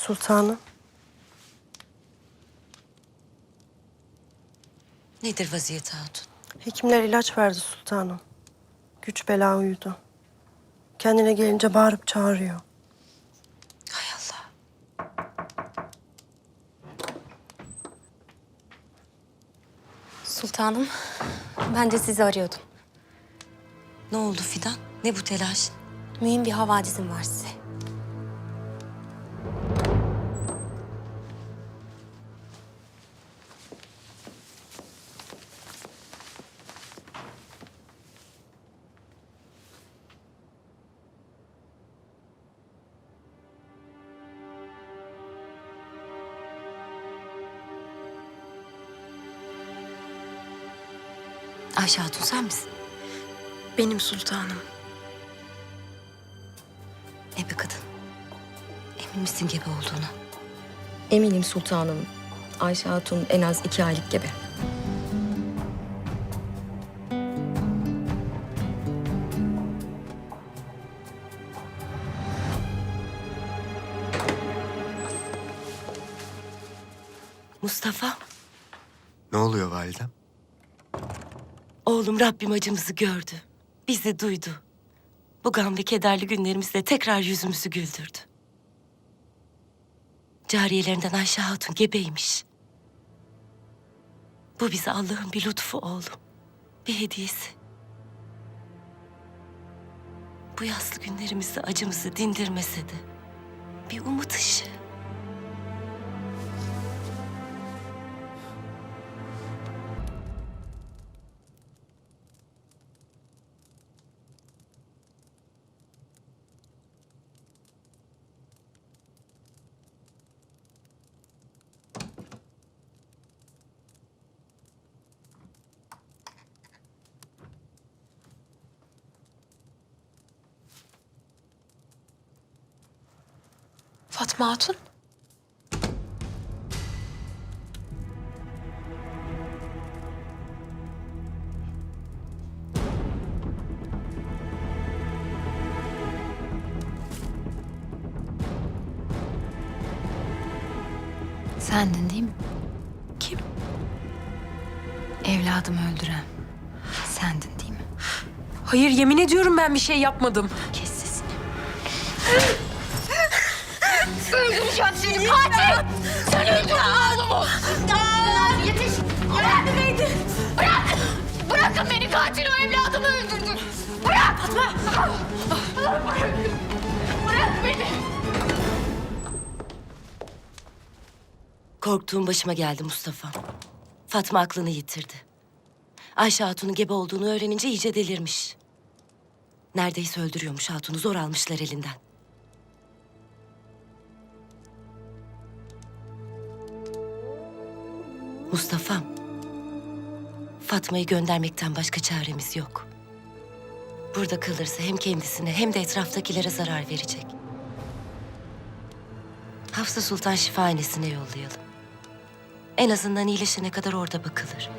Sultanım. Nedir vaziyeti hatun? Hekimler ilaç verdi sultanım. Güç bela uyudu. Kendine gelince bağırıp çağırıyor. Hay Allah. Sultanım, ben de sizi arıyordum. Ne oldu Fidan? Ne bu telaş? Mühim bir havadisim var size. Ayşe Hatun sen misin? Benim sultanım. Ebe kadın. Emin misin gebe olduğuna? Eminim sultanım. Ayşe Hatun en az iki aylık gebe. Mustafa, Ne oluyor validem? Oğlum Rabbim acımızı gördü. Bizi duydu. Bu gam ve kederli günlerimizde tekrar yüzümüzü güldürdü. Cariyelerinden Ayşe Hatun gebeymiş. Bu bize Allah'ın bir lütfu oğlum. Bir hediyesi. Bu yaslı günlerimizde acımızı dindirmese de bir umut ışığı. Fatma Hatun. Sendin değil mi? Kim? Evladımı öldüren. Sendin değil mi? Hayır, yemin ediyorum ben bir şey yapmadım. Öldüreceğim seni katil! Sen öldürdün oğlumu! Yetiş! Yardım edin! Bırak! Bırakın beni katil o evladımı öldürdü! Bırak! Bırak! Bırak beni! Korktuğum başıma geldi Mustafa. Fatma aklını yitirdi. Ayşe Hatun'un gebe olduğunu öğrenince iyice delirmiş. Neredeyse öldürüyormuş Hatun'u zor almışlar elinden. Mustafa'm. Fatma'yı göndermekten başka çaremiz yok. Burada kalırsa hem kendisine hem de etraftakilere zarar verecek. Hafsa Sultan şifahanesine yollayalım. En azından iyileşene kadar orada bakılır.